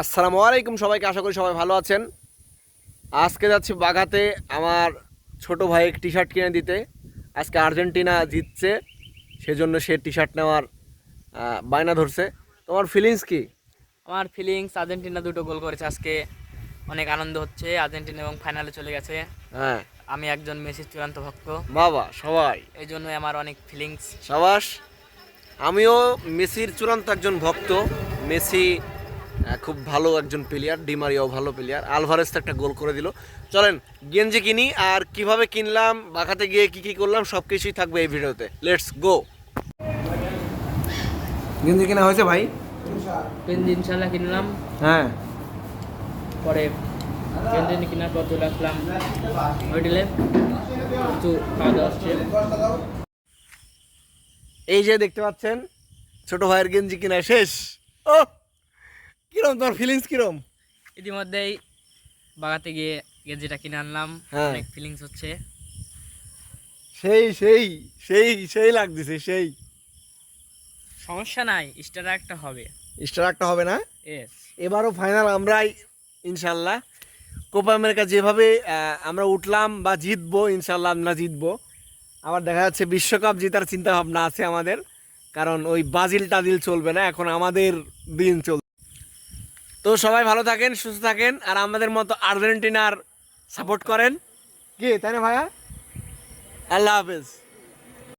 আসসালামু আলাইকুম সবাইকে আশা করি সবাই ভালো আছেন। আজকে যাচ্ছি বাঘাতে আমার ছোট ভাই টি শার্ট কিনে দিতে। আজকে আর্জেন্টিনা জিতছে সেজন্য সে টি শার্ট নেওয়ার বায়না ধরছে। তোমার ফিলিংস কি? আমার ফিলিংস আর্জেন্টিনা দুটো গোল করেছে আজকে। অনেক আনন্দ হচ্ছে আর্জেন্টিনা এবং ফাইনালে চলে গেছে। হ্যাঁ। আমি একজন মেসির চূড়ান্ত ভক্ত। বাবা সবাই। এই জন্য আমার অনেক ফিলিংস সাবাস আমিও মেসির চূড়ান্ত একজন ভক্ত। মেসি খুব ভালো একজন প্লেয়ার ডিমারিয়াও ভালো প্লেয়ার আলভারেজ তো একটা গোল করে দিল। চলেন গেঞ্জি কিনি আর কীভাবে কিনলাম বাঁকাতে গিয়ে কি কি করলাম সব কিছুই থাকবে এই ভিডিওতে। লেটস গো গেঞ্জি কিনা হয়েছে ভাই? গেঞ্জি ইনশাল্লাহ কিনলাম। হ্যাঁ। পরে গেঞ্জি কেনার পর চলে আসলাম হোটেলে। কিছু খাওয়া দাওয়া এই যে দেখতে পাচ্ছেন ছোট ভাইয়ের গেঞ্জি কিনা শেষ। ও কিরম তোমার ফিলিংস কিরম? ইতিমধ্যেই বাগাতে গিয়ে গেঞ্জিটা কিনে আনলাম। হ্যাঁ। অনেক ফিলিংস হচ্ছে। সেই সেই সেই সেই লাগতেছে সেই। সমস্যা নাই স্টার একটা হবে। স্টার একটা হবে না? এস এবারও ফাইনাল আমরাই ইনশাল্লাহ কোপা আমেরিকা যেভাবে আহ, আমরা উঠলাম বা জিতবো ইনশাল্লাহ আমরা জিতবো। আবার দেখা যাচ্ছে বিশ্বকাপ জেতার চিন্তা ভাবনা আছে আমাদের। কারণ ওই বাজিল টাজিল চলবে না এখন আমাদের দিন চল তো সবাই ভালো থাকেন সুস্থ থাকেন আর আমাদের মতো আর্জেন্টিনার সাপোর্ট করেন। কি তাই না ভাইয়া? আল্লাহ হাফেজ।